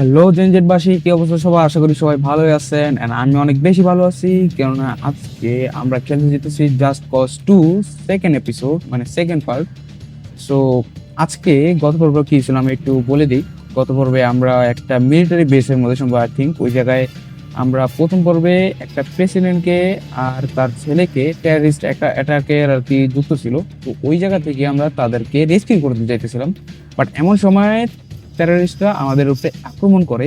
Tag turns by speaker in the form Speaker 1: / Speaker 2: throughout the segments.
Speaker 1: Hello জেনজেটবাসী কি অবস্থা সবাই আশা করি সবাই ভালোই আছেন এন্ড আমি অনেক বেশি ভালো আছি, কেননা আজকে আমরা খেলতে যেতেছি just cause two second episode মানে সেকেন্ড পার্ট সো আজকে গত পর্বে কি ছিল আমি একটু বলে দিই। গত পর্বে আমরা একটা মিলিটারি বেসের মধ্যে সম্ভব আই থিঙ্ক ওই জায়গায় আমরা প্রথম পর্বে একটা প্রেসিডেন্টকে আর তার ছেলেকে টেরারিস্ট একটা অ্যাটাকের আর কি যুক্ত ছিল। তো ওই জায়গা থেকে আমরা তাদেরকে রেস্কিউ করতে চাইতেছিলাম বাট এমন সময় টেরারিস্টরা আমাদের উপরে আক্রমণ করে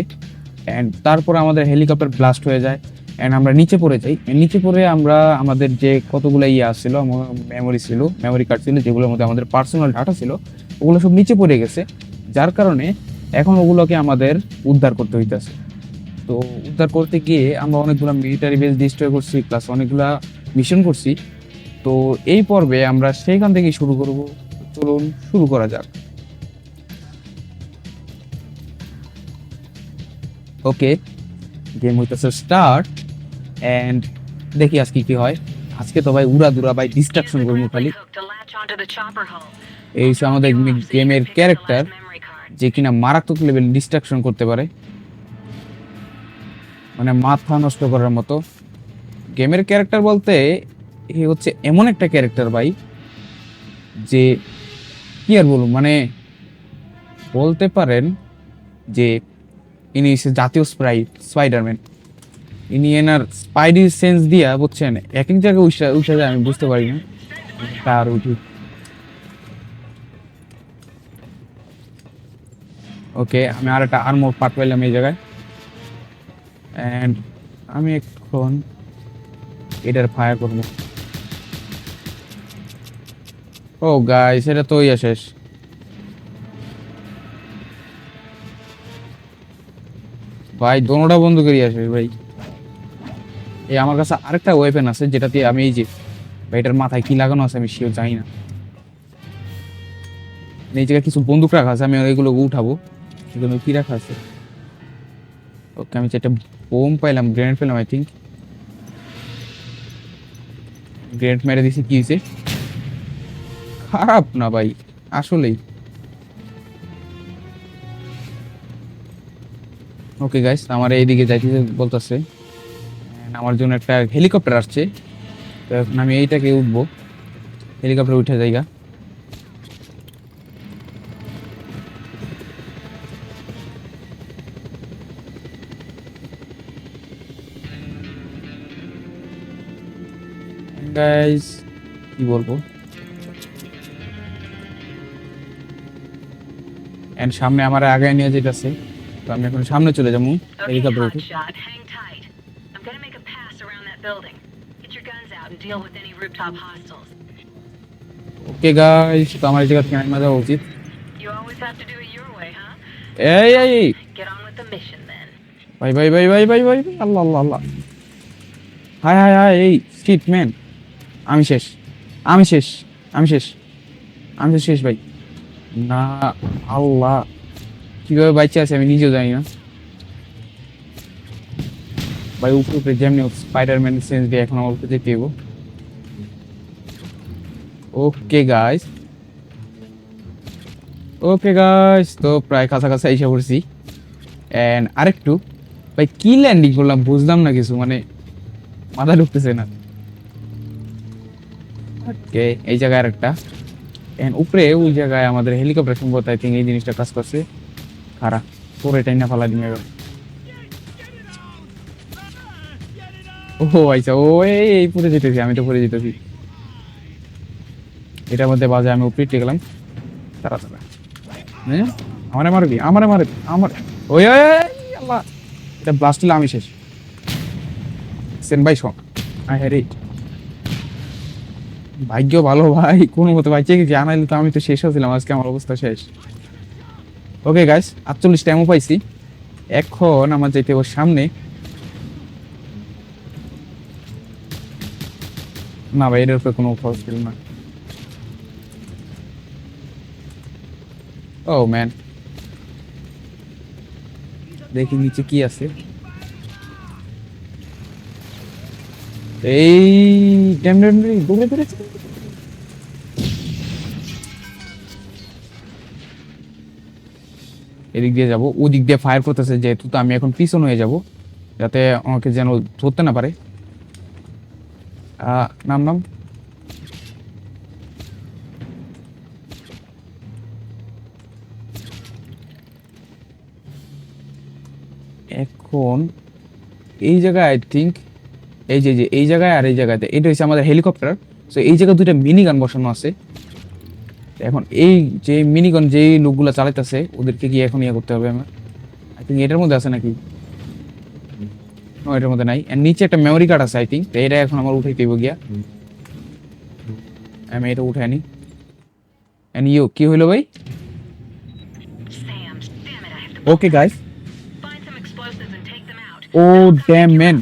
Speaker 1: অ্যান্ড তারপর আমাদের হেলিকপ্টার ব্লাস্ট হয়ে যায় অ্যান্ড আমরা নিচে পড়ে যাই। নিচে পড়ে আমরা আমাদের যে কতগুলো ইয়ে আসছিল মেমোরি ছিল মেমোরি কার্ড ছিল, যেগুলোর মধ্যে আমাদের পার্সোনাল ডাটা ছিল, ওগুলো সব নিচে পড়ে গেছে, যার কারণে এখন ওগুলোকে আমাদের উদ্ধার করতে হইতেছে। তো উদ্ধার করতে গিয়ে আমরা অনেকগুলো মিলিটারি বেস ডিস্ট্রয় করছি প্লাস অনেকগুলা মিশন করছি। তো এই পর্বে আমরা সেইখান থেকেই শুরু করব। চলুন শুরু করা যাক। ওকে গেম হইতেছে স্টার্ট এন্ড দেখি আজকে কি হয়। আজকে তো ভাই উড়া দুরা ভাই ডিস্ট্রাকশন করব খালি। এই হচ্ছে আমাদের গেমের ক্যারেক্টার যে কিনা মারাত্মক লেভেল ডিস্ট্রাকশন করতে পারে। মানে মাথা নষ্ট করার মতো। গেমের ক্যারেক্টার বলতে এ হচ্ছে এমন একটা ক্যারেক্টার ভাই, যে কি আর বলব মানে বলতে পারেন যে ইনি হচ্ছে জাতীয় স্প্রাইট স্পাইডারম্যান। ইনি এনার স্পাইডি সেন্স দিয়া বুঝছেন, এক এক জায়গায় উঠা উঠা যায়, আমি বুঝতে পারি না। তার উঠি ওকে, আমি আর একটা আর্মোর পার্ট পাইলাম এই জায়গায়। অ্যান্ড আমি এখন এটার ফায়ার করব। ও গাইস এটা তো ইয়া শেষ। ভাই, দোনোটা করি আসে ভাই। এই আমার কাছে আরেকটা ওয়েপেন আছে, যেটা দিয়ে আমি এই যে, ভাই, এটার মাথায় কি লাগানো আছে আমি শিওর জানি না। এই জায়গায় কিছু বন্দুক রাখা আছে, আমি ওইগুলো উঠাবো। এগুলো কি রাখা আছে? ওকে, আমি একটা বোম পাইলাম গ্রেনেড পেলাম আই থিঙ্ক গ্রেনেড মেরে দিছি কি হয়েছে? খারাপ না ভাই, আসলেই। ওকে গাইস আমার এইদিকে যাইতে বলতেছে আমার জন্য একটা হেলিকপ্টার আসছে। তো এখন আমি এইটাকে উঠবো। হেলিকপ্টার উঠে জায়গা গাইস কি বলব? এন্ড সামনে আমার আগে নিয়ে যেতেছে তো আমি এখন সামনে চলে যাব। ওকে গাইস তো আমার উচিত। এই এই ভাই ভাই ভাই ভাই ভাই আল্লাহ আল্লাহ আল্লাহ। হাই হাই হাই এই স্ট্রিট ম্যান আমি শেষ। আমি শেষ। আমি শেষ। আমি শেষ ভাই। না আল্লাহ। কীভাবে বাইচে আছে আমি নিজেও জানি না। ভাই, উপরে উপরে যেমনি স্পাইডারম্যান সেন্স দিয়ে এখন আমার উপরে যেতে ওকে গাইস ওকে গাইস তো প্রায় কাছাকাছি এসে পড়ছি। এন্ড আরেকটু, ভাই, কি ল্যান্ডিং করলাম বুঝলাম না কিছু মানে মাথা ঢুকতেছে না। ওকে এই জায়গায় আরেকটা। এন্ড উপরে ওই জায়গায় আমাদের হেলিকপ্টার সম্ভবত আই থিঙ্ক এই জিনিসটা কাজ করছে। খারাপ তোর এটাই না আমি এটার মধ্যে বাজে, আমি উপরে তারা তারা হ্যাঁ? আমারে মারবি? আমারে আমার ওই আল্লাহ। এটা ব্লাস্ট আমি শেষ। সেন ভাই, শোন। ভাগ্য ভালো, ভাই। কোনো মতো বাইচে গেছি। আনাইলে তো আমি তো শেষ হয়েছিলাম। আজকে আমার অবস্থা শেষ। ওকে গাইস আটচল্লিশ টাইমও পাইছি। এখন আমার যেতে ওর সামনে। না ভাই, এটার উপরে কোনো খরচ ছিল না। ও ম্যান দেখি নিচে কি আছে। এই ড্যাম ড্যাম দৌড়ে দৌড়েছে এদিক দিয়ে যাব। ওদিক দিয়ে ফায়ার করতেছে যেহেতু, তো আমি এখন পিছন হয়ে যাব। যাতে আমাকে যেন ধরতে না পারে। নাম নাম? এখন এই জায়গায় আই থিঙ্ক এই যে যে, এই জায়গায় আর এই জায়গাতে, এটা হচ্ছে আমাদের হেলিকপ্টার সো এই জায়গায় দুইটা মিনি গান বসানো আছে। এখন এই যে মিনি গান যেই লোকগুলো চালাইতেছে ওদেরকে গিয়ে এখন ইয়ে করতে হবে আমার। আই থিঙ্ক এটার মধ্যে আছে নাকি? এটার মধ্যে নাই। আর নিচে একটা মেমোরি কার্ড আছে আই থিঙ্ক তো এটা এখন আমার উঠাইতে হইব গিয়া। আমি এটা উঠে আনি এন্ড ইউ কি হইল ভাই?
Speaker 2: Okay guys.
Speaker 1: ও ড্যাম ম্যান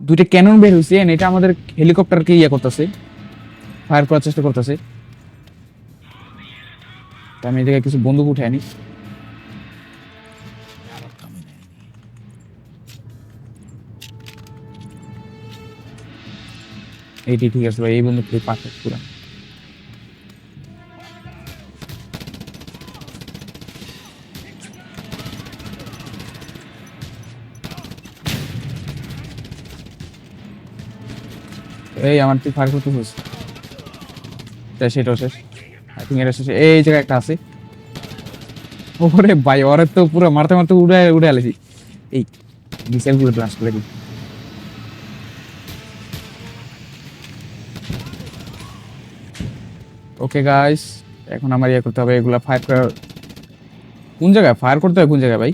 Speaker 1: দুইটা ক্যানন বের হয়েছে এটা আমাদের হেলিকপ্টারকে ইয়ে করতেছে। ফায়ার করার চেষ্টা করতেছে। তো আমি জায়গায় কিছু বন্দুক উঠে আনি এইটি ঠিক আছে, ভাই, এই বন্দুক পারফেক্ট পুরা। এই, আমার তুই ফায়ার করতে হচ্ছে তা সেটাও শেষ। থিঙ্ক এটা এই জায়গায় একটা আছে। ওরে ভাই, ওরে তো পুরো মারতে মারতে উড়ে উড়ে আলেছি। এই মিসাইলগুলো ব্লাস্ট করে দিই। ওকে গাইস এখন আমার ইয়ে করতে হবে, এগুলা ফায়ার করার। কোন জায়গায়? ফায়ার করতে হবে কোন জায়গায়, ভাই?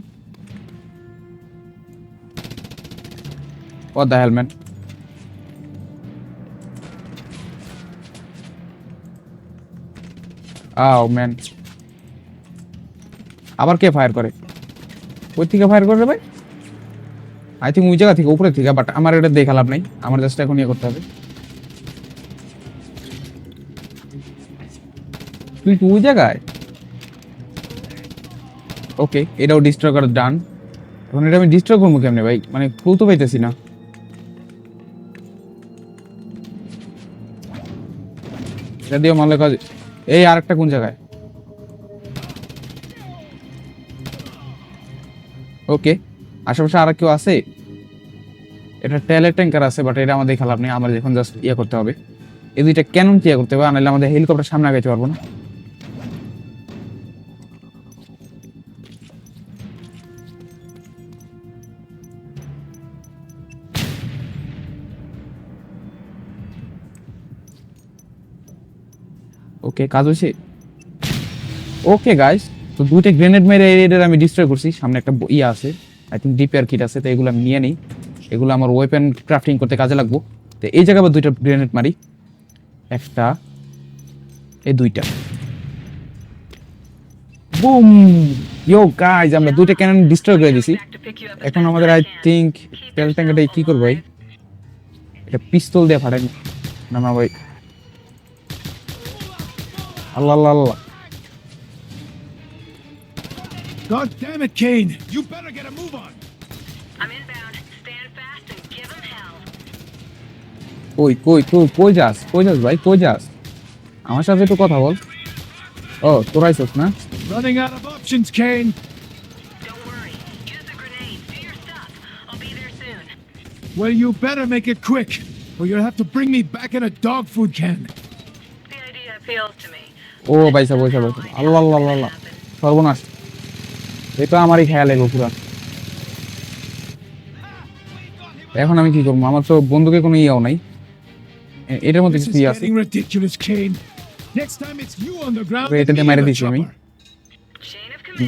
Speaker 1: Oh the helmet aw man আবার কে ফায়ার করে? ওই থেকে ফায়ার করে ভাই? আই থিঙ্ক ওই জায়গা থেকে উপরে থেকে বাট আমার এটা দেখা লাভ নাই। আমার জাস্ট এখন ইয়ে করতে হবে। তুই কি ওই জায়গায়? ওকে এটাও ডিস্ট্রয় করা ডান এখন এটা আমি ডিস্ট্রয় করব কেমনে ভাই? মানে ক্লু তো পাইতেছি না। এটা দিয়ে মারলে কাজ এই আরেকটা কোন জায়গায়? ওকে আশেপাশে আর কেউ আছে? এটা টেলের ট্যাঙ্কার আছে বাট এটা আমাদের খেলাপ নেই। আমরা যখন জাস্ট ইয়ে করতে হবে, এই দুইটা কেন ইয়ে করতে হবে নাহলে আমাদের হেলিকপ্টার সামনে আগাইতে পারব না। ওকে, কাজ হয়েছে? ওকে গাইস তো দুইটা গ্রেনেড মেরে এদের আমি ডিস্ট্রয় করছি। সামনে একটা ইয়ে আছে আই থিঙ্ক ডিপিআর কিট আছে, তো এগুলো আমি নিয়ে নিই। এগুলো আমার ওয়েপেন ক্রাফটিং করতে কাজে লাগবো। তো এই জায়গায় আবার দুইটা গ্রেনেড মারি। একটা, এই দুইটা। বুম ইয়ো গাইস আমরা দুইটা ক্যানন ডিস্ট্রয় করে দিছি। এখন আমাদের আই থিঙ্ক তেল ট্যাঙ্কাটা কি করব, ভাই? এটা পিস্তল দিয়ে ফাটাই না না, ভাই। আল্লাহ আল্লাহ আল্লাহ
Speaker 3: God damn it, Kane! You better get a move on!
Speaker 2: I'm inbound. Stand fast and give them hell.
Speaker 1: কই কই কই কই যাস কই যাস ভাই কই যাস আমার সাথে একটু কথা বল ও তোরাই চোখ না
Speaker 3: Running out of options, Kane!
Speaker 2: Don't worry. Use the grenades. Do your stuff. I'll be there soon.
Speaker 3: Well, you better make it quick, or you'll have to bring me back in a dog food can.
Speaker 2: The idea appeals to me.
Speaker 1: ও পয়সা পয়সা পয়সা আল্লাহ আল্লাহ আল্লাহ সর্বনাশ। এটা আমারই খেয়াল এগো পুরা। এখন আমি কি করব? আমার তো বন্ধুকে কোনো ইয়াও নাই। এটার মধ্যে কিছু ইয়ে আছে। এটাতে মেরে দিছি আমি।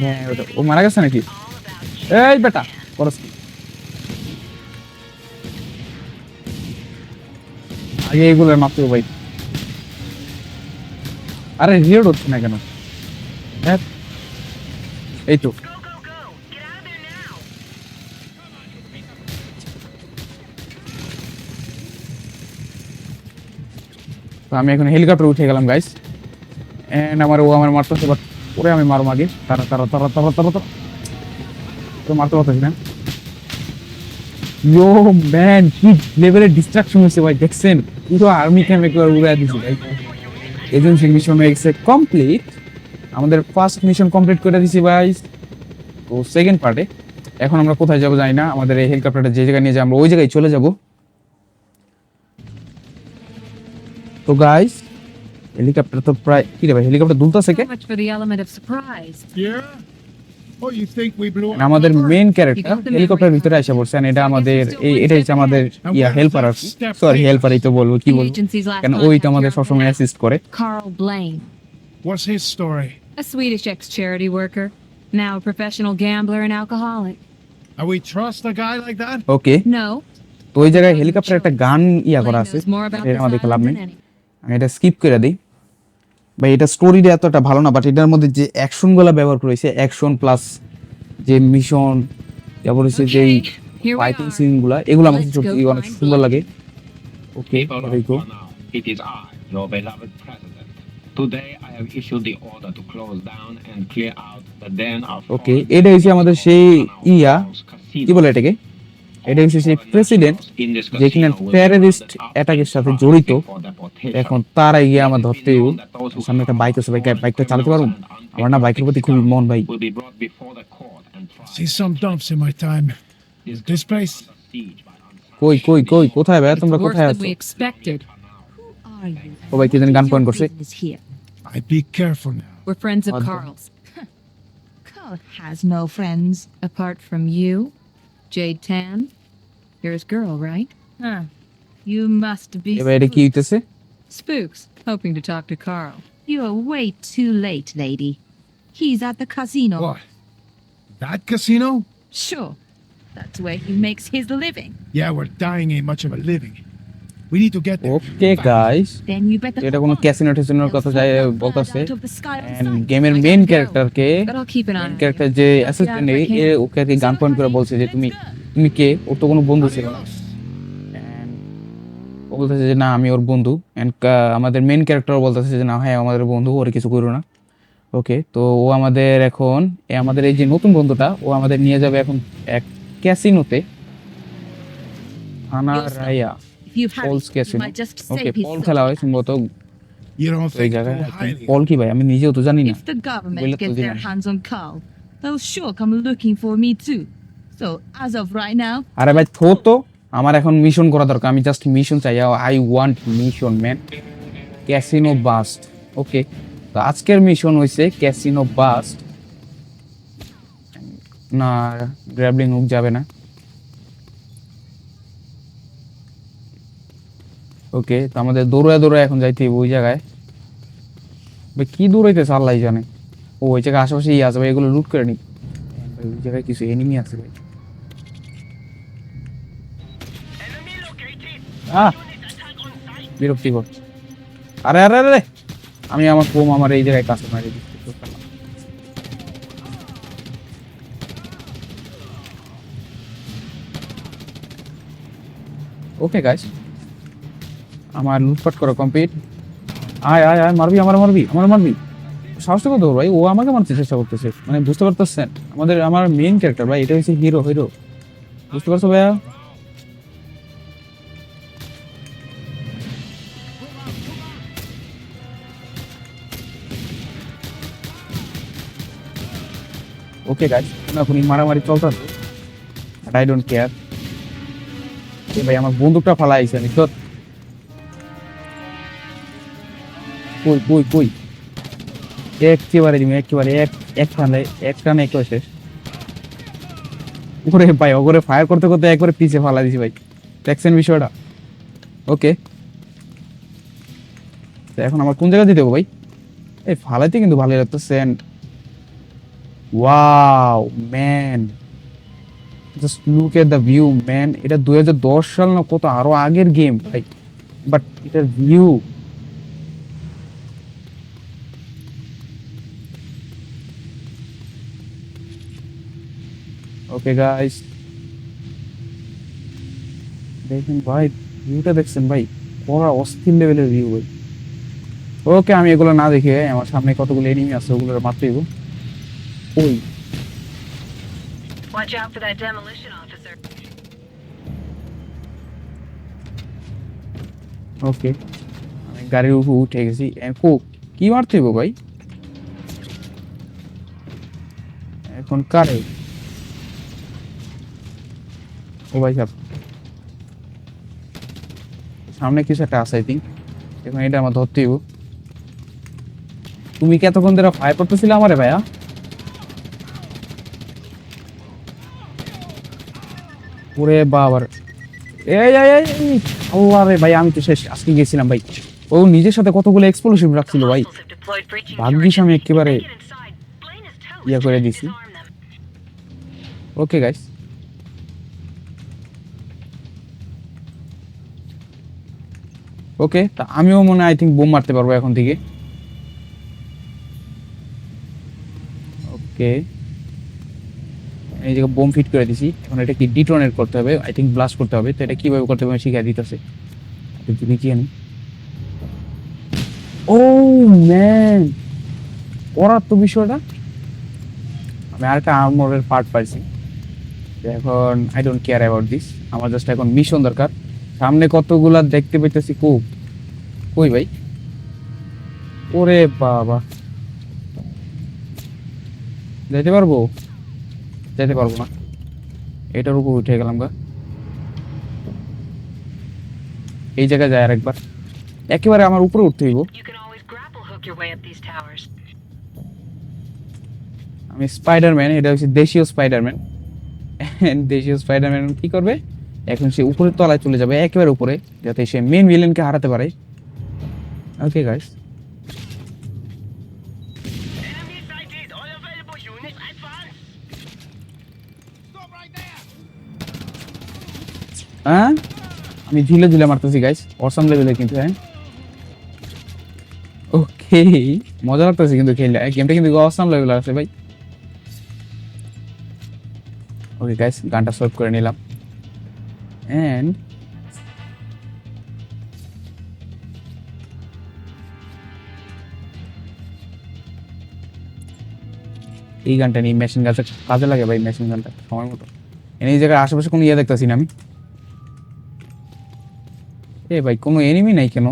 Speaker 1: হ্যাঁ ও মারা গেছে নাকি. এই বেটা করস কি? আগে এইগুলোর মাত্র ভাই। আরে রিলোড হচ্ছে না কেন? হ্যাঁ? এই তো। আমি এখন হেলিকপ্টার উঠে গেলাম গাইস এন্ড আমার ও আমার মারতেছে বাট ওরে আমি মারো আগে। তারা তারা তারা তারা তারা তারা। তো মারতে পারতেছি না। ইয়ো ম্যান কি লেভেলের ডিস্ট্রাকশন হয়েছে, ভাই, দেখছেন? পুরো আর্মি ক্যাম্প একবার উড়াই দিছি ভাই এজেন্সি মিশন হয়ে গেছে কমপ্লিট আমাদের ফার্স্ট মিশন কমপ্লিট করে দিছি ভাই। তো সেকেন্ড পার্টে এখন আমরা কোথায় যাব জানি না আমাদের এই হেলিকপ্টারটা যে জায়গায় নিয়ে যাই আমরা ওই জায়গায় চলে যাব। তো গাইস হেলিকপ্টার তো প্রায় কি রে ভাই হেলিকপ্টার দুলতাছে কে?
Speaker 2: charity worker, now professional gambler and
Speaker 3: that?
Speaker 1: Okay.
Speaker 2: No.
Speaker 1: তো ওই জায়গায় হেলিকপ্টার একটা গান ইয়া করা আছে আমাদের লাভ নেই আমি এটা স্কিপ করে দিই বা এটা স্টোরির এতটা ভালো না বাট এটার মধ্যে যে অ্যাকশনগুলা ব্যবহার করেছে অ্যাকশন প্লাস যে মিশন তারপর হচ্ছে যে ফাইটিং সিন এগুলো আমার
Speaker 2: কাছে
Speaker 1: অনেক সুন্দর লাগে। ওকে
Speaker 4: ভালো It is
Speaker 1: এটা হচ্ছে আমাদের সেই ইয়া কি বলে এটাকে? এটা হচ্ছে প্রেসিডেন্ট যে কিনা এর সাথে জড়িত। এখন তারা গিয়ে আমার ধরতে সামনে একটা বাইক আছে ভাই বাইকটা চালাতে পারব আমার না বাইকের প্রতি খুবই মন ভাই কই কই কই কোথায় ভাই তোমরা কোথায় আছো? ও ভাই কি জানি গান পয়েন্ট করছে
Speaker 5: here.
Speaker 3: I be careful now.
Speaker 2: We're friends of Carl's.
Speaker 5: Carl has no friends.
Speaker 2: Apart from you, Jade Tan, you're his girl, right?
Speaker 5: Huh. You must be.
Speaker 1: এবার এটা কি হইতেছে
Speaker 2: Spooks, hoping to talk to Carl.
Speaker 5: You are way too late, lady. He's at the casino.
Speaker 3: What? That casino?
Speaker 5: Sure. That's where he makes his living.
Speaker 3: Yeah, we're dying ain't much of a living. We need to get there.
Speaker 1: Okay guys
Speaker 5: Then you better.
Speaker 1: এটা কোনো casino টেসিনোর কথা যায় বলতাছে। গেমের main. ক্যারেক্টারকে character যে assistant ওকে আর কি গান পয়েন্ট করে বলছে যে তুমি তুমি কে? ওর তো কোনো বন্ধু ছিল না। ও বলতেছে যে না আমি ওর বন্ধু। এন্ড আমাদের মেইন ক্যারেক্টার বলতেছে যে না হ্যাঁ আমাদের বন্ধু ওর কিছু করো না। ওকে তো ও আমাদের এখন এ আমাদের এই যে নতুন বন্ধুটা ও আমাদের নিয়ে যাবে এখন এক ক্যাসিনোতে থানা রায়া। আমার এখন মিশন করা দরকার। আমি জাস্ট মিশন চাই। I want mission man casino bust okay আজকের মিশন হয়েছে ক্যাসিনো বাস্ট না গ্র্যাবলিং হুক যাবে না। ওকে তো আমাদের দৌড়ায় দৌড়ায় এখন যাইতে ওই জায়গায়। ভাই, কি দৌড়াইতেছে আল্লাহ জানে। ও, ওই জায়গায় আশেপাশে ইয়ে আছে ভাই, এগুলো লুট করে নি। ওই জায়গায় কিছু এনিমি আছে ভাই। বিরক্তিকর আরে আরে আরে। আমি আমার ফোম আমার এই জায়গায় কাস্টমার ওকে গাইস আমার লুটপাট করা কমপ্লিট আয় আয় আয়, মারবি, আমার মারবি আমার মারবি। সাহসটা কত ভাই? ও আমাকে মারতে চেষ্টা করতেছে। মানে বুঝতে পারতেছেন? আমাদের, আমার মেইন ক্যারেক্টার ভাই, এটা হচ্ছে হিরো হিরো বুঝতে পারছ ভাইয়া? ওকে গাইস এখনই মারামারি চলতেছে। বাট আই ডোন্ট কেয়ার ভাই, আমার বন্দুকটা ফালাইছে, আমি তো কই কই কই? একেবারে দিমি, একেবারে, এক এক টানে এক টানে একবার শেষ। ওরে ভাই, ওরে ফায়ার করতে করতে একবারে পিছে ফালা দিছি ভাই। দেখছেন বিষয়টা? ওকে। এখন আমার কোন জায়গা দিতে হবে ভাই? এই ফালাইতে কিন্তু ভালোই লাগতেছে and wow man just look at the view man এটা দুই হাজার দশ সাল না কত আরও আগের গেম ভাই। বাট এটার ভিউ ওকে গাইস দেখেন ভাই ভিউটা দেখছেন ভাই? পড়া অস্থির লেভেলের ভিউ ভাই। ওকে আমি এগুলো না দেখে আমার সামনে কতগুলো এনিমি আছে ওগুলো মারতে দেবো। ওই।
Speaker 2: Watch out for that demolition officer.
Speaker 1: ওকে আমি গাড়ির উপর উঠে গেছি। কো কি মারতে ভাই? এখন কারে? ও ভাই সাহেব সামনে কিছু একটা আছে আই থিঙ্ক এখন এটা আমার ধরতে হইব তুমি কি এতক্ষণ ধরে ফায়ার করতেছিলে আমারে, ভাইয়া? ওরে বাবার। এই এই আল্লাহ রে ভাই, আমি তো শেষ, আজকে গেছিলাম ভাই। ও নিজের সাথে কতগুলো এক্সপ্লোসিভ রাখছিল ভাই। ভাগ্যিস আমি একেবারে. ইয়া করে দিছি। Okay guys okay? তা আমিও মনে আই থিঙ্ক বোম মারতে পারব এখন থেকে। ওকে। এই জায়গায় বোম ফিট করে দিছি, এখন এটা কি ডিটোনেট করতে হবে? আই থিঙ্ক ব্লাস্ট করতে হবে। তো এটা কীভাবে করতে হবে শিখিয়ে দিতেছে। তুমি কি জানি? ও ম্যান করার তো বিষয়টা। আমি আরেকটা আর্মোরের পার্ট পাইছি। এখন I don't care about this আমার জাস্ট এখন মিশন দরকার। সামনে কতগুলা দেখতে পাইতেছি কো? কই ভাই? ওরে বাবা। যেতে পারব? যেতে পারব না। এটার উপর উঠে গেলাম গা। এই জায়গায় যায় আরেকবার। একেবারে আমার উপরে উঠতে হইব. আমি স্পাইডারম্যান এটা হচ্ছে দেশীয় স্পাইডারম্যান দেশীয় স্পাইডারম্যান কি করবে? এখন সে উপরের তলায় চলে যাবে, একেবারে উপরে, যাতে সে মেন ভিলেনকে হারাতে পারে। ওকে গাইস হ্যাঁ? আমি ঝিলে ঝিলে মারতেছি গাইস অসম লেভেলে কিন্তু হ্যাঁ। ওকে মজা লাগতেছে কিন্তু খেললে গেমটা কিন্তু অসম লেভেল আছে, ভাই। ওকে গাইস গানটা সলভ করে নিলাম। এন্ড এই গানটা নিয়ে মেশিন গানটা কাজে লাগে ভাই মেশিন গানটা সময় মতো। এই জায়গায় আশেপাশে কোনো ইয়ে দেখতেছি না আমি। এ ভাই, কোনো এনিমি নাই কেন?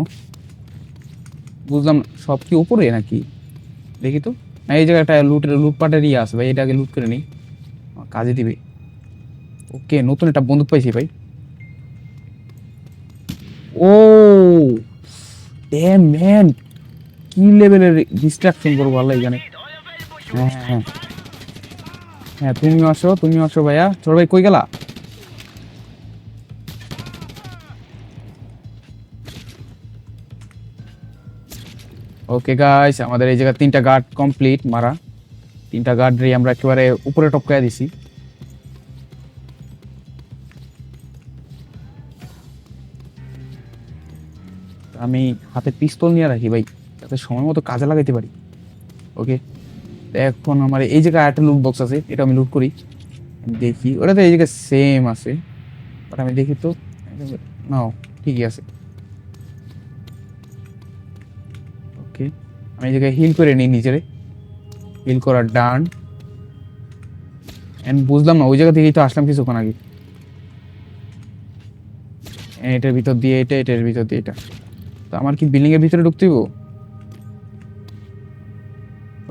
Speaker 1: বুঝলাম সব কি উপরে নাকি? দেখি তো। না, এই জায়গায় একটা লুটের লুটপাটের ইয়ে আছে ভাই, এটা আগে লুট করে নিই। কাজে দিবে। ওকে, নতুন একটা বন্দুক পাইছি ভাই। ও ড্যাম ম্যান কি লেভেলের ডিস্ট্রাকশন করব আল্লাহ জানে। হ্যাঁ হ্যাঁ। হ্যাঁ তুমি আসো তুমি আসো ভাইয়া। ছোট ভাই কই গেলা? ওকে গাইস আমাদের এই জায়গায় তিনটা গার্ড কমপ্লিট মারা। তিনটা গার্ড আমরা একেবারে উপরে টপকায় দিছি। আমি হাতে পিস্তল নিয়ে রাখি ভাই, যাতে সময় মতো কাজে লাগাইতে পারি। ওকে এখন আমার এই জায়গায় একটা লুট বক্স আছে, এটা আমি লুট করি। দেখি, ওটা তো এই জায়গায় সেম আছে। বাট আমি দেখি তো নাও ঠিকই আছে। ওকে আমি এই জায়গায় হিল করে নিই নিজেরে। হিল করার ডান অ্যান্ড বুঝলাম না, ওই জায়গা থেকেই তো আসলাম কিছুক্ষণ আগে। এটার ভিতর দিয়ে এটা, এটার ভিতর দিয়ে এটা। তো আমার কি বিল্ডিং এর ভিতরে ঢুকতে হইব?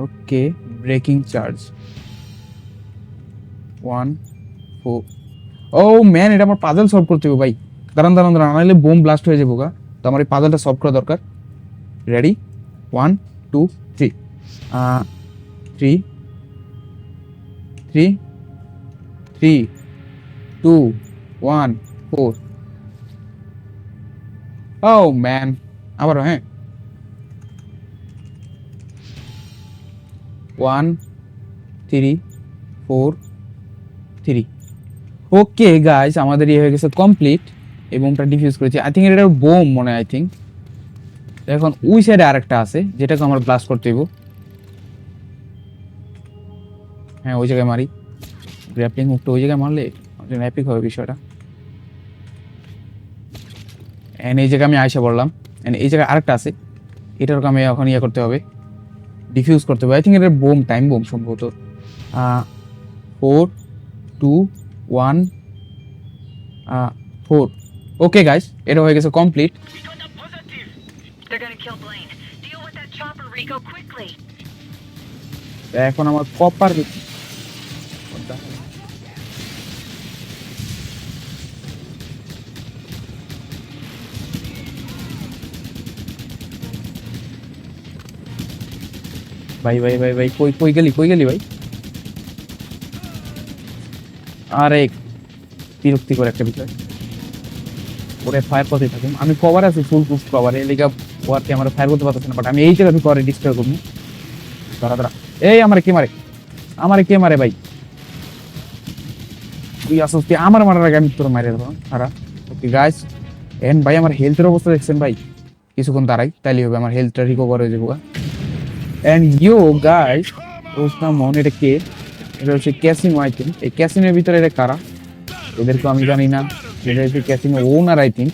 Speaker 1: Okay breaking charge one four oh man এটা আমার পাজল সলভ করতে হবে ভাই। দাঁড়ান দাঁড়ান দাঁড়ান, নাহলে বোম ব্লাস্ট হয়ে যাব গা। তো আমার এই পাজলটা সলভ করা দরকার। Ready one two three three three three two one four oh man আবারও হ্যাঁ। One three four three okay guys আমাদের ইয়ে হয়ে গেছে কমপ্লিট এই বোমটা ডিফিউজ করেছি। আই থিঙ্ক এটা বোম মনে আই থিঙ্ক এখন ওই সাইডে আরেকটা আছে, যেটাকে আমার ব্লাস্ট করতে হইব। হ্যাঁ ওই জায়গায় মারি। গ্র্যাপলিং হুকটা ওই জায়গায় মারলে ম্যাপিক হবে বিষয়টা। এন্ড এই জায়গায় আমি আয়সা বললাম। এন্ড এই জায়গায় আরেকটা আছে। এটার আমি এখন ইয়ে করতে হবে। ডিফিউজ করতে হবে। আই থিঙ্ক এটা বোম টাইম বোম সম্ভবত। Four two one four okay guys এটা হয়ে গেছে কমপ্লিট. এখন আমার কপার ভাই ভাই ভাই ভাই, কই কই গেলি কই গেলি ভাই? আরে বিরক্তি করে একটা বিষয়। ওরে ফায়ার করতে থাকুন আমি কভার আছি ফুল প্রুফ কভার এই লিগা ওয়ারকে আমার ফায়ার করতে পারতেছে না বাট আমি এই জায়গায় করে ডিস্ট্রয় করব। দাঁড়া দাঁড়া। এই আমারে কে মারে? আমারে কে মারে ভাই? তুই আসস, তুই আমার মারার আগে আমি তোর মারে দেবো সারা ওকে গাইস এন ভাই, আমার হেলথের অবস্থা দেখছেন ভাই? কিছুক্ষণ দাঁড়াই তাইলে হবে, আমার হেলথটা রিকভার হয়ে যাব এন্ড ইউ গাইস ওসনা মন এটা কে? এটা হচ্ছে ক্যাসিনো আই থিঙ্ক এই ক্যাসিনোর ভিতরে এটা কারা? এদেরকে আমি জানি না। এটা হচ্ছে casino owner I think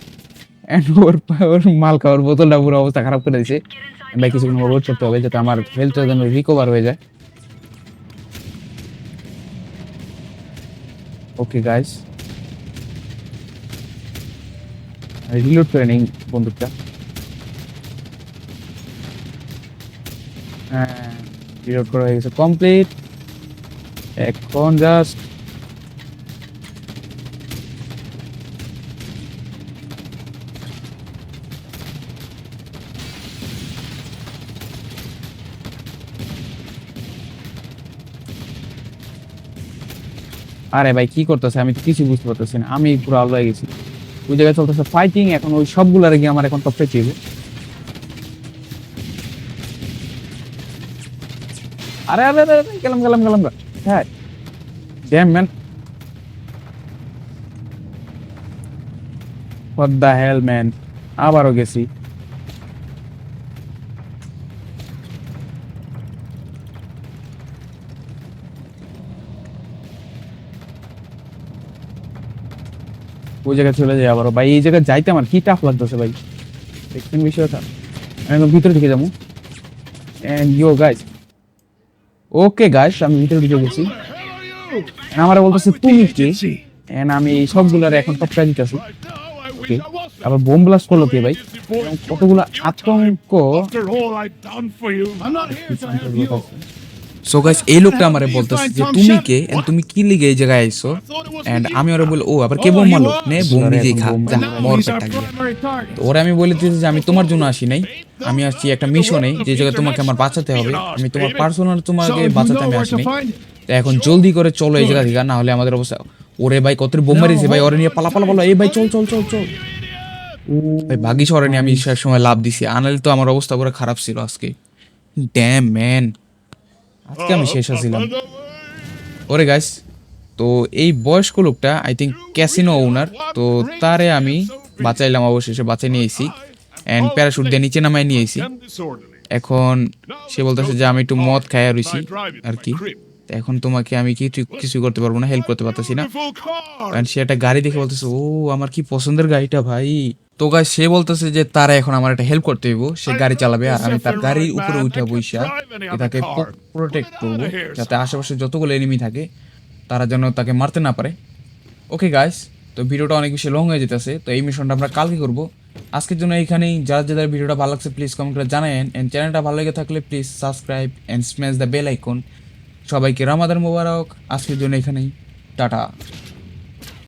Speaker 1: and ওর ওর মাল খাওয়ার বোতলটা পুরো অবস্থা খারাপ করে দিয়েছে ভাই, কিছুক্ষণ ওয়েট করতে হবে যাতে আমার হেলথটা যেন রিকভার হয়ে যায়। ওকে গাইস রিলোড করে নেই বন্দুকটা। হ্যাঁ রিলোড করা হয়ে গেছে কমপ্লিট এখন জাস্ট আরে ভাই, কি করতেছে? আমি কিছু বুঝতে পারতেছি না। আমি পুরো আলো হয়ে গেছি। ওই জায়গায় চলতেছে ফাইটিং এখন ওই সবগুলো আর গিয়ে আমার এখন টপে চিবে আরে আরে গেলাম গেলাম গেলাম হ্যাঁ। Damn man the hell man আবারও গেছি। ওই জায়গায় চলে যাই আবারও। ভাই, এই জায়গায় যাইতে আমার কি টাফ লাগতেছে ভাই? দেখছেন বিষয়টা। আমি ভিতরে ঢুকে যাব। And you guys okay guys আমি ভিতরে ঢুকে গেছি আমার বলতেছে তুমি কে? এন্ড আমি সবগুলোর এখন এখন টপকা দিতেছি ওকে আবার বোম ব্লাস্ট করল কে ভাই? কতগুলো আতঙ্ক। সো গাইস এই লোকটা আমারে বলতেছে যে তুমি কে? এন্ড তুমি কি লিগে এই জায়গায় আইছো? এন্ড আমি ওরে বলি ও আবার কে বোম মারলো নে বোম নিজেই খা। যা মর গিয়ে
Speaker 3: primary
Speaker 1: তো ওরা আমি বলে দিয়েছি যে আমি তোমার জন্য আসি নাই। আমি আসছি একটা মিশনে যে জায়গায় তোমাকে আমার বাঁচাতে হবে। আমি তোমার পার্সোনাল তোমাকে বাঁচাতে আমি
Speaker 3: where
Speaker 1: আসি নাই। তো এখন জলদি করে চলো এই জায়গা থেকে না হলে আমাদের অবস্থা ওরে ভাই কত বোম মারিয়েছে ভাই ওরে নিয়ে পালা পালা পালা এই ভাই চল চল চল চল। ভাই ভাগিস ওরে নিয়ে আমি সব সময় লাভ দিছি। আনালে তো আমার অবস্থা পুরো খারাপ ছিল আজকে। ড্যাম ম্যান আজকে আমি শেষ আছিলাম। ওরে গাইস তো এই বয়স্ক লোকটা আই থিঙ্ক ক্যাসিনো ওনার তো তারে আমি বাঁচাইলাম অবশেষে বাঁচাই নিয়ে এসেছি অ্যান্ড প্যারাশুট দিয়ে নিচে নামায় নিয়ে এসেছি
Speaker 3: Them disorderly.
Speaker 1: এখন সে বলতেছে যে আমি একটু মদ খাইয়া রইছি আর কি। এখন তোমাকে আমি কিছু কিছু করতে পারব না? হেল্প করতে পারতেছি না। কারণ সে একটা গাড়ি দেখে বলতেছে ও আমার কি পছন্দের গাড়িটা ভাই? তো গাই সে বলতেছে যে তারা এখন আমার একটা হেল্প করতে হইব। সে গাড়ি চালাবে আর আমি তার গাড়ির উপরে উঠে বইসা তাকে প্রোটেক্ট করব যাতে আশেপাশে যতগুলো এনিমি থাকে তারা যেন তাকে মারতে না পারে। ওকে গাইস তো ভিডিওটা অনেক বেশি লং হয়ে যেতেছে তো এই মিশনটা আমরা কালকে করব। আজকের জন্য এইখানেই যারা যাদের ভিডিওটা ভালো লাগছে প্লিজ কমেন্ট করে জানায়েন। এন্ড চ্যানেলটা ভালো লেগে থাকলে please subscribe and smash the bell icon সবাইকে রামাদান মোবারক আজকের জন্য এখানেই টাটা।